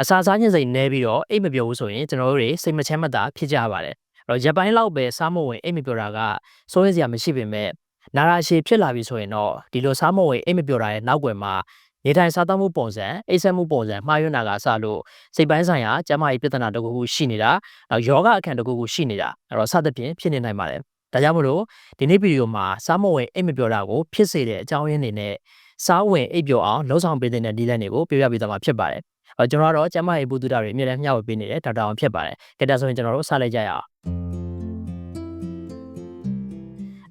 အစာစားခြင်းစိတ်နည်းပြီးတော့အိတ်မပျော်ဘူးဆိုရင်ကျွန်တော်တို့တွေစိတ်မချမ်းမသာဖြစ်ကြပါတယ်အဲ့တော့ရက်ပိုင်းလောက်ပဲစားမဝင်အိတ်မပျော်တာကစိုးရိမ်စရာမရှိပေမဲ့နာရာရှည်ဖြစ်လာပြီဆိုရင်တော့ဒီလိုစားမဝင်အိတ်မပျော်တာရဲ့နောက်ွယ်မှာနေထိုင်စားသောက်မှုပုံစံအိတ်ဆက်မှုပုံစံမှားယွင်းတာကစလို့စိတ်ပိုင်းဆိုင်ရာကျန်းမာရေးပြဿနာတစ်ခုခုရှိနေတာနောက်ယောဂအခန့်တစ်ခုခုရှိနေတာအဲ့တော့စသဖြင့်ဖြစ်နေနိုင်ပါတယ်ဒါကြောင့်မလို့ဒီနေ့ဗီဒီယိုမှာစားမဝင်အိတ်မပျော်တာကိုဖြစ်စေတဲ့အကြောင်းရင်းတွေနဲ့စားဝင်အိပ်ပျော်အောင်လှုံ့ဆော်ပေးတဲ့ဒီလန်တွေကိုပြောပြပေးသွားမှာဖြစ်ပါတယ်။အဲ ကျွန်တော်ကတော့ကျမရဲ့ဘူတုဒတွေအမြဲတမ်းမျှဝေပေးနေတဲ့ဒေါက်တာအောင်ဖြစ်ပါတယ်။ကဲဒါဆိုရင်ကျွန်တော်တို့စလိုက်ကြရအောင်။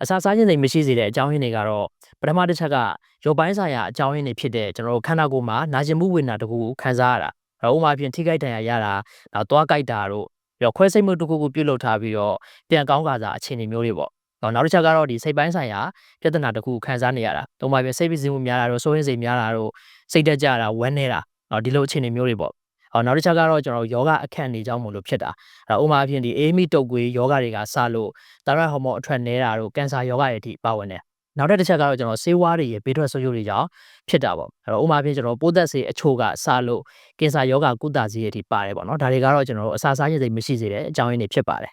အစားစားခြင်းတွေမရှိစေတဲ့အကြောင်းရင်းတွေကတော့ပထမတစ်ချက်ကရုပ်ပိုင်းဆိုင်ရာအကြောင်းရင်းတွေဖြစ်တဲ့ကျွန်တော်တို့ခန္ဓာကိုယ်မှာနာကျင်မှုဝေဒနာတစ်ခုကိုခံစားရတာ။အဲဥပမာဖြင့်ထိခိုက်ဒဏ်ရာရတာ၊နောက်သွားကြိုက်တာတို့ပြီးတော့ခွဲစိတ်မှုတစ်ခုခုပြုတ်လုထားပြီးတော့ပြန်ကောင်းကားစားအခြေအနေမျိုးတွေပေါ့။နောက်တစ်ချက်ကတော့ဒီစိတ်ပိုင်းဆိုင်ရာပြဿနာတစ်ခုခံစားနေရတာ။တုံးပါပြစိတ်ပစ္စည်းမှုများတာတို့စိုးရိမ်စိတ်များတာတို့စိတ်တက်ကြတာဝမ်းနေတာ နော်ဒီလိုအခြေအနေမျိုးတွေပေါ့ဟောနောက်တစ်ချက်ကတော့ကျွန်တော်ယောဂအခက်အနေကြောင်းမို့လို့ဖြစ်တာအဲ့တော့ဥမာအဖြစ်ဒီအေးမီတုတ်ကွေးယောဂတွေကစလို့တာရဟော်မုန်းအထွက်နေတာတို့ကင်ဆာယောဂတွေအထိပါဝင်တယ်နောက်တစ်ချက်ကတော့ကျွန်တော်ဆေးဝါးတွေရဲ့ဘေးထွက်ဆိုးကျိုးတွေကြောင့်ဖြစ်တာပေါ့အဲ့တော့ဥမာဖြင့်ကျွန်တော်ပိုးသက်ဆေးအချို့ကစလို့ကင်ဆာယောဂကုသဆေးတွေအထိပါတယ်ပေါ့နော်ဒါတွေကတော့ကျွန်တော်တို့အစာစားရည်စိတ်မရှိစေတဲ့အကြောင်းရင်းတွေဖြစ်ပါတယ်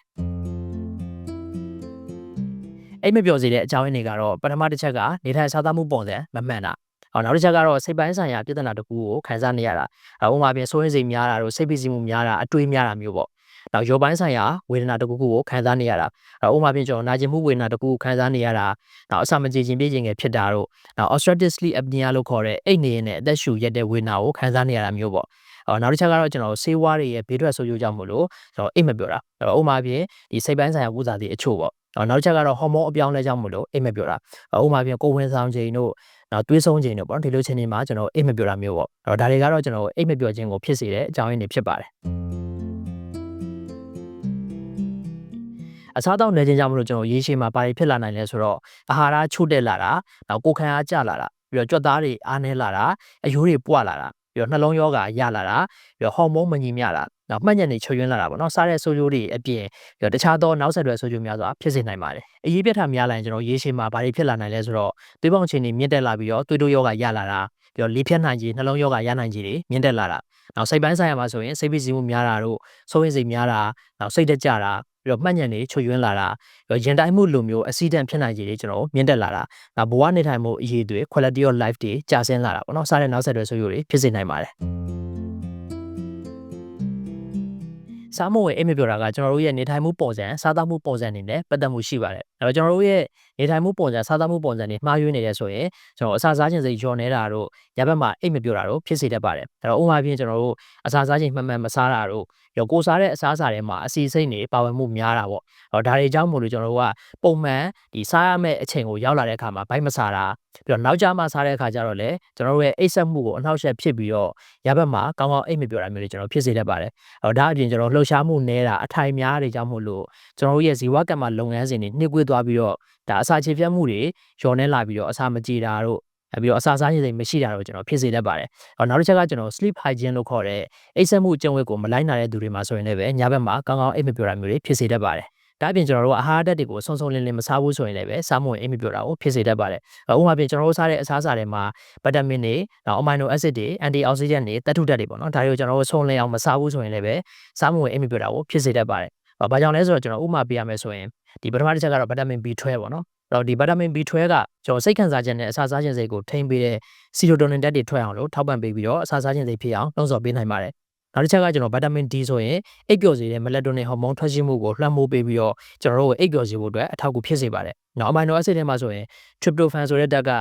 အိမ်မပြောစေတဲ့အကြောင်းရင်းတွေကတော့ပထမတစ်ချက်ကနေထိုင်စားသောက်မှုပုံစံမမှန်တာဟော နောက်တစ်ချက်ကတော့စိတ်ပိုင်းဆိုင်ရာပြဿနာတစ်ခုကိုခံစားနေရတာအဲဥပမာပြင်စိုးရိမ်စိတ်များတာတို့စိတ်ဖိစီးမှုများတာအတွေးများတာမျိုးပေါ့နောက်ရောပိုင်းဆိုင်ရာဝေဒနာတစ်ခုခုကိုခံစားနေရတာအဲဥပမာပြင်ကျွန်တော်နာကျင်မှုဝေဒနာတစ်ခုကိုခံစားနေရတာနောက်အစာမကြေခြင်းပြည့်ခြင်းငယ်ဖြစ်တာတို့နောက် obstructive sleep apnea လို့ခေါ်တဲ့အိတ်နေရင်နဲ့အသက်ရှူရက်တဲ့ဝေဒနာကိုခံစားနေရတာမျိုးပေါ့အော်နောက်တစ်ချက်ကတော့ကျွန်တော်ဆေးဝါးတွေရဲ့ဘေးထွက်ဆိုးကျိုးကြောင့်မို့လို့ကျွန်တော်အိတ်မပြောတာအဲ့တော့ဥပမာပြင်ဒီစိတ်ပိုင်းဆိုင်ရာဝုဇာတိအချို့ပေါ့ အော်နောက်တစ်ချက်ကတော့ဟော်မုန်းအပြောင်းလဲကြောင့်မို့လို့အိတ်မပြောတာဥပမာပြင်ကိုယ်ဝင်ဆောင်ခြင်းတို့နော်တွေးဆုံးခြင်းတို့ပေါ့နော်ဒီလိုခြင်းတွေမှာကျွန်တော်အိတ်မပြောတာမျိုးပေါ့အဲ့တော့ဒါတွေကတော့ကျွန်တော်အိတ်မပြောခြင်းကိုဖြစ်စေတဲ့အကြောင်းရင်းတွေဖြစ်ပါတယ်အစားတောက်နေခြင်းကြောင့်မလို့ကျွန်တော်ရေရှည်မှာဘာတွေဖြစ်လာနိုင်လဲဆိုတော့အာဟာရချို့တက်လာတာနောက်ကိုယ်ခံအားကျလာတာပြီးတော့ကြွက်သားတွေအားနည်းလာတာအယိုးတွေပွားလာတာပြီးတော့နှလုံးရောဂါရလာတာပြီးတော့ဟော်မုန်းမညီမျှတာ နောက်မှတ်ညက်တွေချွတ်ယွင်းလာတာပေါ့နော်စားတဲ့ဆိုးကျိုးတွေအပြင်ပြီးတော့တခြားသောနောက်ဆက်တွဲဆိုးကျိုးများစွာဖြစ်စေနိုင်ပါတယ်အရေးပြတ်တာများလာရင်ကျွန်တော်ရေရှည်မှာဘာတွေဖြစ်လာနိုင်လဲဆိုတော့သွေးပေါင်ခြေတွေမြင့်တက်လာပြီးတော့သွေးတိုးရောဂါရလာတာပြီးတော့လေဖြတ်နိုင်ခြင်းနှလုံးရောဂါရနိုင်ခြင်းတွေမြင့်တက်လာတာနောက်စိတ်ပိုင်းဆိုင်ရာမှာဆိုရင်စိတ်ဖိစီးမှုများတာတို့စိုးရိမ်စိတ်များတာနောက်စိတ်တက်ကြတာပြီးတော့မှတ်ညံတွေချွတ်ယွင်းလာတာပြီးတော့ရင်တိုင်းမှုလိုမျိုးအဆီဒန့်ဖြစ်နိုင်ခြေတွေကျွန်တော်မြင့်တက်လာတာနောက်ဘဝနေထိုင်မှုအရေးတွေ quality of life တွေကျဆင်းလာတာပေါ့နော်စားတဲ့နောက်ဆက်တွဲဆိုးကျိုးတွေဖြစ်စေနိုင်ပါတယ် စားမဝင်အိမ်မပြောတာကကျွန်တော်တို့ရဲ့နေထိုင်မှုပုံစံစားသောက်မှုပုံစံတွေနဲ့ပတ်သက်မှုရှိပါတယ်။အဲတော့ကျွန်တော်တို့ရဲ့နေထိုင်မှုပုံစံစားသောက်မှုပုံစံတွေမှားယွင်းနေတယ်ဆိုရင်ကျွန်တော်အစာစားခြင်းစိတ်လျော့နေတာတို့ညဘက်မှာအိမ်မပြောတာတို့ဖြစ်စေတတ်ပါတယ်။အဲတော့ဥပမာဖြင့်ကျွန်တော်တို့အစာစားခြင်းမှန်မှန်မစားတာတို့ရောကိုစားတဲ့အစားအစာတွေမှာအစီစိတ်တွေပါဝင်မှုများတာပေါ့။အဲတော့ဒါတွေကြောင့်မို့လို့ကျွန်တော်တို့ကပုံမှန်ဒီစားရမယ့်အချိန်ကိုရောက်လာတဲ့အခါမှာဘိုက်မစားတာပြီးတော့နောက်ကျမှစားတဲ့အခါကျတော့လေကျွန်တော်တို့ရဲ့အိတ်ဆက်မှုကိုအနှောက်အယှက်ဖြစ်ပြီးတော့ရဘက်မှာကောင်းကောင်းအိတ်မပြောတာမျိုးတွေကျွန်တော်ဖြစ်စေတတ်ပါတယ်။အဲတော့ဒါအပြင်ကျွန်တော်လှုပ်ရှားမှုနေတာအထိုင်များတွေကြောင့်မို့လို့ကျွန်တော်တို့ရဲ့ဇီဝကမ္မလုပ်ငန်းစဉ်တွေနှိကွေးသွားပြီးတော့ဒါအစာချေပြတ်မှုတွေလျော်နေလာပြီးတော့အစာမကြေတာတို့ပြီးတော့အစာစားရည်စိမ်မရှိတာတော့ကျွန်တော်ဖြစ်စေတတ်ပါတယ်။နောက်တစ်ချက်ကကျွန်တော် sleep hygiene လို့ခေါ်တဲ့အိပ်စက်မှုကျင့်ဝတ်ကိုမလိုက်နိုင်တဲ့သူတွေမှာဆိုရင်လည်းပဲညဘက်မှာကောင်းကောင်းအိပ်မပြောတာမျိုးတွေဖြစ်စေတတ်ပါတယ်။ဒါအပြင်ကျွန်တော်တို့ကအဟာရဓာတ်တွေကိုစုံစုံလင်လင်မစားဘူးဆိုရင်လည်းပဲစားမဝင်အိမ်မပြောတာကိုဖြစ်စေတတ်ပါတယ်။ဥပမာပြင်ကျွန်တော်တို့စားတဲ့အစားအစာတွေမှာဗီတာမင်တွေနောက်အမိုင်နိုအက်ဆစ်တွေအန်တီအောက်ဆီဒန့်တွေတက်ထုဓာတ်တွေပေါ့နော်။ဒါတွေကိုကျွန်တော်တို့စုံလင်အောင်မစားဘူးဆိုရင်လည်းပဲစားမဝင်အိမ်မပြောတာကိုဖြစ်စေတတ်ပါတယ်။ဘာကြောင့်လဲဆိုတော့ကျွန်တော်ဥပမာပေးရမယ်ဆိုရင်ဒီပထမတစ်ချက်ကတော့ဗီတာမင် B12 ပေါ့နော် တော့ဒီဗီတာမင် B12 ကကျွန်တော်စိတ်ခံစားချက်နဲ့အစာစားခြင်းစိတ်ကိုထိန်းပေးတဲ့ဆီရိုတိုနင်ဓာတ်တွေထွက်အောင်လို့ထောက်ပံ့ပေးပြီးတော့အစာစားခြင်းစိတ်ဖြစ်အောင်လှုံ့ဆော်ပေးနိုင်ပါတယ်နောက်တစ်ချက်ကကျွန်တော်ဗီတာမင် D ဆိုရင်အိပ်ပျော်စေတဲ့မလက်တိုနင်ဟော်မုန်းထွက်ရှိမှုကိုလွှမ်းမိုးပေးပြီးတော့ကျွန်တော်တို့ကိုအိပ်ပျော်စေဖို့အတွက်အထောက်အကူဖြစ်စေပါတယ်။နောက်အမိုင်နိုအက်ဆစ်ထဲမှာဆိုရင် tryptophan ဆိုတဲ့ဓာတ်က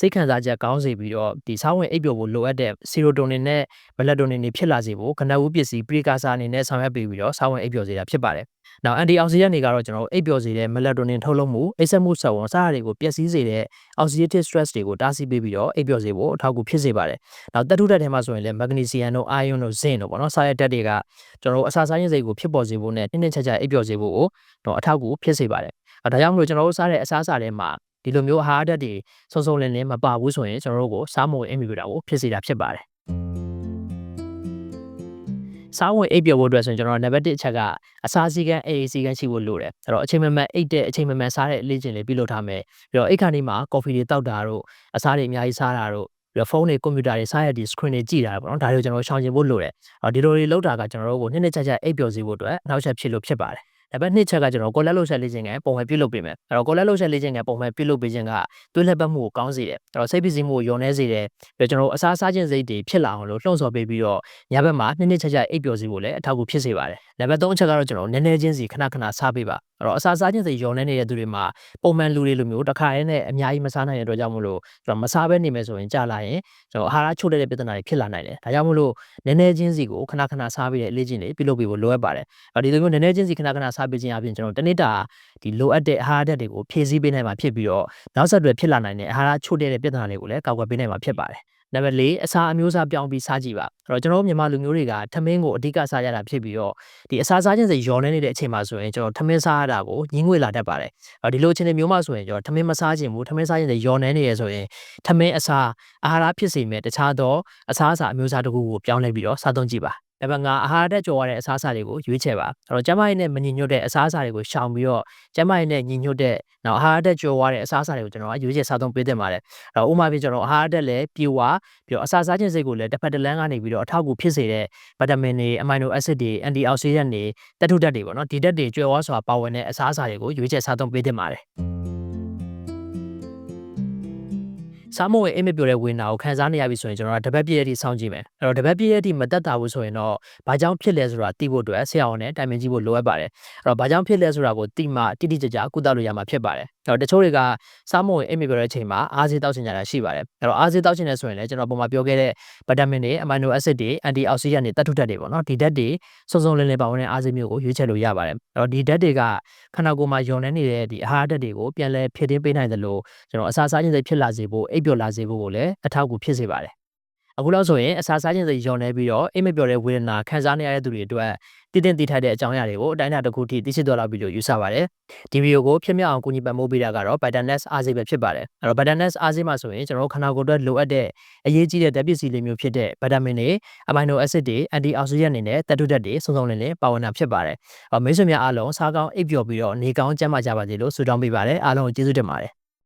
စိတ်ခံစားချက်ကောင်းစေပြီးတော့ဒီစားဝင်အိပ်ပျော်ဖို့လိုအပ်တဲ့ serotonin နဲ့ melatonin တွေဖြစ်လာစေဖို့ကနဦးပစ္စည်း precursor အနေနဲ့ဆောင်ရွက်ပေးပြီးတော့စားဝင်အိပ်ပျော်စေတာဖြစ်ပါတယ်။ နောက် antioxidant တွေကတော့ကျွန်တော်တို့အိပ်ပျော်စေတဲ့ melatonin ထုတ်လုပ်မှုအိပ်စက်မှုဆက်ဝန်စားရတွေကိုပျက်စီးစေတဲ့ oxidative stress တွေကိုတားဆီးပေးပြီးတော့အိပ်ပျော်စေဖို့အထောက်အကူဖြစ်စေပါတယ်။နောက်တက်ထုဓာတ်ထဲမှာဆိုရင်လည်း magnesium တို့ iron တို့ zinc တို့ပေါ့နော်စားရဓာတ်တွေကကျွန်တော်တို့အစာစားရင်းစိတ်ကိုဖြစ်ပေါ်စေဖို့နဲ့တင်းတင်းကြပ်ကြပ်အိပ်ပျော်စေဖို့ကိုတော့အထောက်အကူဖြစ်စေပါတယ်။ဒါကြောင့်မလို့ကျွန်တော်တို့စားတဲ့အစားအစာတွေမှာဒီလိုမျိုးအဟာရဓာတ်တွေစုံစုံလင်လင်မပါဘူးဆိုရင်ကျွန်တော်တို့ကိုစားမဝင်အိမ်မီတာကိုဖြစ်စေတာဖြစ်ပါတယ် စားဝင်အိပ်ပျော်ဖို့အတွက်ဆိုရင်ကျွန်တော်နံပါတ်1အချက်ကအစာစီကံအေးစီကံရှိဖို့လိုတယ်အဲ့တော့အချိန်မမှန်အိပ်တဲ့အချိန်မမှန်စားတဲ့အလေးချိန်လေးပြုလုပ်ထားမယ်ပြီးတော့အိတ်ခါနေမှာကော်ဖီတွေတောက်တာတို့အစားတွေအများကြီးစားတာတို့ပြီးတော့ဖုန်းတွေကွန်ပျူတာတွေစားရတဲ့ screen တွေကြည့်တာပေါ့နော်ဒါတွေကိုကျွန်တော်ရှောင်ကျင်ဖို့လိုတယ်အော်ဒီလိုတွေလောက်တာကကျွန်တော်တို့ကိုနှစ်နှစ်ချက်ချက်အိပ်ပျော်စေဖို့အတွက်နောက်ချက်ဖြစ်လို့ဖြစ်ပါတယ် နံပါတ်2ချက်ကကျွန်တော်ကိုလက်လှုပ်ဆက်လေးခြင်းကပုံမှန်ပြုလုပ်ပေးမယ်အဲ့တော့ကိုလက်လှုပ်ဆက်လေးခြင်းကပုံမှန်ပြုလုပ်ပေးခြင်းကသွေးလက်ပတ်မှုကိုကောင်းစေတယ်အဲ့တော့စိတ်ပစ္စည်းမှုကိုယုံနေစေတယ်ပြီးတော့ကျွန်တော်တို့အစားစားခြင်းစိတ်တွေဖြစ်လာအောင်လို့လှုံ့ဆော်ပေးပြီးတော့ညဘက်မှာနှစ်နှစ်ချက်ချက်အိပ်ပျော်စေဖို့လည်းအထောက်အကူဖြစ်စေပါတယ်နံပါတ်3အချက်ကတော့ကျွန်တော်နည်းနည်းချင်းစီခဏခဏစားပေးပါ အဲ့တော့အစားစားခြင်းစိတ်ယုံနေနေတဲ့သူတွေမှာပုံမှန်လူတွေလိုမျိုးတစ်ခါရဲနဲ့အများကြီးမစားနိုင်တဲ့အတွက်ကြောင့်မလို့ကျွန်တော်မစားဘဲနေမယ်ဆိုရင်ကြာလာရင်ကျွန်တော်အာဟာရချို့တဲ့ပြဿနာတွေဖြစ်လာနိုင်တယ်ဒါကြောင့်မလို့နည်းနည်းချင်းစီကိုခဏခဏစားပေးတဲ့အလေးချင်းတွေပြုလုပ်ပေးဖို့လိုအပ်ပါတယ်အဲ့ဒီလိုမျိုးနည်းနည်းချင်းစီခဏခဏစားပေးခြင်းအပြင်ကျွန်တော်တနေ့တာဒီလိုအပ်တဲ့အာဟာရဓာတ်တွေကိုဖြည့်ဆည်းပေးနိုင်မှာဖြစ်ပြီးတော့နောက်ဆက်တွဲဖြစ်လာနိုင်တဲ့အာဟာရချို့တဲ့ပြဿနာတွေကိုလည်းကာကွယ်ပေးနိုင်မှာဖြစ်ပါတယ် နံပါတ်၄အစာအမျိုးအစားပြောင်းပြီးစားကြည့်ပါအဲ့တော့ကျွန်တော်တို့မြန်မာလူမျိုးတွေကထမင်းကိုအဓိကစားရတာဖြစ်ပြီးတော့ဒီအစာစားခြင်းစိတ်ယောနေနေတဲ့အချိန်မှာဆိုရင်ကျွန်တော်ထမင်းစားရတာကိုညှင်းငွေလာတတ်ပါတယ်အဲ့ဒီလိုအချိန်တွေမျိုးမှဆိုရင်ကျွန်တော်ထမင်းမစားခြင်းဘူးထမင်းစားခြင်းစိတ်ယောနေနေရဆိုရင်ထမင်းအစာအာဟာရဖြစ်စေမဲ့တခြားသောအစားအစာအမျိုးအစားတစ်ခုကိုပြောင်းလဲပြီးတော့စားသုံးကြည့်ပါ နံပါတ်5အာဟာရဓာတ်ကျော်ရတဲ့အစားအစာတွေကိုရွေးချယ်ပါအဲ့တော့ကျန်းမာရေးနဲ့မညီညွတ်တဲ့အစားအစာတွေကိုရှောင်ပြီးတော့ကျန်းမာရေးနဲ့ညီညွတ်တဲ့နောက်အာဟာရဓာတ်ကျော်ရတဲ့အစားအစာတွေကိုကျွန်တော်ကရွေးချယ်စားသုံးပေးသင့်ပါတယ်အဲ့တော့ဥပမာပြကျွန်တော်အာဟာရဓာတ်လည်းပြေဝပြီးတော့အစာစားခြင်းစိတ်ကိုလည်းတစ်ဖက်တစ်လမ်းကနေပြီးတော့အထောက်အကူဖြစ်စေတဲ့ဗီတာမင်တွေအမိုင်နိုအက်ဆစ်တွေအန်တီအောက်ဆီဒန့်တွေတက်ထုဓာတ်တွေပေါ့နော်ဒီဓာတ်တွေကျွဲဝါစွာပါဝင်တဲ့အစားအစာတွေကိုရွေးချယ်စားသုံးပေးသင့်ပါတယ် စားမဝင်အိမ်မပြောတဲ့ဝေနာကိုခံစားနေရပြီဆိုရင်ကျွန်တော်ကတပတ်ပြည့်တဲ့အထိစောင့်ကြည့်မယ်အဲ့တော့တပတ်ပြည့်တဲ့အထိမတက်တာဘူးဆိုရင်တော့ဘာကြောင့်ဖြစ်လဲဆိုတာသိဖို့အတွက်ဆရာဝန်နဲ့တိုင်ပင်ကြည့်ဖို့လိုအပ်ပါတယ်အဲ့တော့ဘာကြောင့်ဖြစ်လဲဆိုတာကိုသိမှတိတိကျကျကုသလို့ရမှာဖြစ်ပါတယ်အဲ့တော့တချို့တွေကစားမဝင်အိမ်မပြောတဲ့အချိန်မှာအားစေးတောက်ချင်ကြတာရှိပါတယ်အဲ့တော့အားစေးတောက်ချင်တယ်ဆိုရင်လည်းကျွန်တော်ပုံမှန်ပြောခဲ့တဲ့ဗီတာမင်တွေအမိုင်နိုအက်ဆစ်တွေအန်တီအောက်ဆီဒန့်တွေတက်ထုဓာတ်တွေပေါ့နော်ဒီဓာတ်တွေစုံစုံလင်လင်ပါဝင်တဲ့အားစေးမျိုးကိုရွေးချယ်လို့ရပါတယ်အဲ့တော့ဒီဓာတ်တွေကခန္ဓာကိုယ်မှာယုံနေနေတဲ့ဒီအာဟာရဓာတ်တွေကိုပြန်လဲဖြစ်တင်းပေးနိုင်တယ်လို့ကျွန်တော်အစာစားခြင်းစိတ်ဖြစ်လာစေဖို့အိပ်ပျော်လာစေဖို့ကိုလည်းအထောက်အကူဖြစ်စေပါတယ်အခုလောက်ဆိုရင်အစာစားခြင်းစိတ်ယုံနေပြီးတော့အိမ်မပျော်တဲ့ဝေဒနာခံစားနေရတဲ့သူတွေအတွက်တည်တင်တည်ထိုက်တဲ့အကြောင်းအရာတွေကိုအတိုင်းအတာတစ်ခုထိသိရှိသွားလောက်ပြီလို့ယူဆပါတယ်ဒီဗီဒီယိုကိုဖြစ်မြောက်အောင်ကူညီပံ့ပိုးပေးတာကတော့ Bitanex အားစေးပဲဖြစ်ပါတယ်အဲ့တော့ Bitanex အားစေးမှာဆိုရင်ကျွန်တော်တို့ခန္ဓာကိုယ်အတွက်လိုအပ်တဲ့အရေးကြီးတဲ့ဓာတ်ပစ္စည်းလေးမျိုးဖြစ်တဲ့ဗီတာမင်တွေအမိုင်နိုအက်ဆစ်တွေအန်တီအောက်ဆီဒန့်တွေနဲ့တက်တုဓာတ်တွေစုံစုံလင်လင်ပါဝင်တာဖြစ်ပါတယ်။အော်မိတ်ဆွေများအားလုံးစားကောင်းအိပ်ပျော်ပြီးတော့နေကောင်းကျန်းမာကြပါစေလို့ဆုတောင်းပေးပါတယ်။အားလုံးကိုကျေးဇူးတင်ပါတယ်